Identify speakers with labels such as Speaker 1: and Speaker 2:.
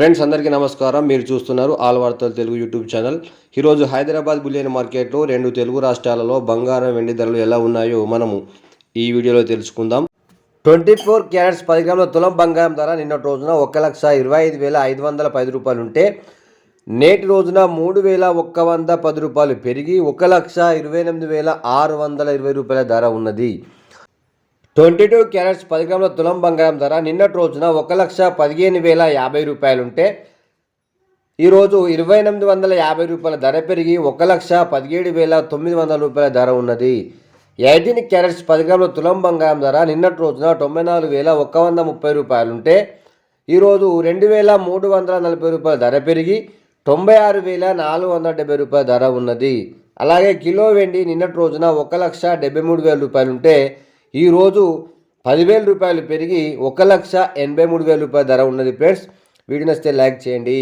Speaker 1: Friends అందరికీ నమస్కారం. మీరు చూస్తున్నారు ఆల్ వార్తలు తెలుగు యూట్యూబ్ ఛానల్. ఈరోజు హైదరాబాద్ బులియన్ మార్కెట్లో రెండు తెలుగు రాష్ట్రాలలో బంగారం వెండి ధరలు ఎలా ఉన్నాయో మనము ఈ వీడియోలో తెలుసుకుందాం. ట్వంటీ ఫోర్ క్యారెట్స్ పది గ్రాముల తులం బంగారం ధర నిన్నటి రోజున ఒక లక్ష ఇరవై ఐదు వేల ఐదు వందల పది రూపాయలు ఉంటే నేటి రోజున మూడు వేల ఒక్క వంద పది రూపాయలు పెరిగి ఒక లక్ష ఇరవై ఎనిమిది వేల ఆరు వందల ఇరవై రూపాయల ధర ఉన్నది. ట్వంటీ టూ క్యారెట్స్ పది గ్రాముల తులం బంగారం ధర. నిన్నటి రోజున ఒక లక్ష పదిహేను వేల యాభై రూపాయలుంటే ఈరోజు ఇరవై ఎనిమిది వందల యాభై రూపాయల ధర పెరిగి ఒక లక్ష పదిహేడు వేల తొమ్మిది వందల రూపాయల ధర ఉన్నది. ఎయిటీన్ క్యారెట్స్ పది గ్రాముల తులం బంగారం ధర. నిన్నటి రోజున తొంభై నాలుగు వేల ఒక వంద ముప్పై రూపాయలుంటే ఈరోజు రెండు వేల మూడు వందల నలభై రూపాయల ధర పెరిగి తొంభై ఆరు వేల నాలుగు వందల డెబ్బై రూపాయల ధర ఉన్నది. అలాగే కిలో వెండి నిన్నటి రోజున ఒక లక్ష డెబ్బై మూడు వేల రూపాయలు ఉంటే ఈరోజు పదివేల రూపాయలు పెరిగి ఒక లక్ష ఎనభై మూడు వేల రూపాయల ధర ఉన్నది ఫ్రెండ్స్. వీడియో నచ్చితే లైక్ చేయండి.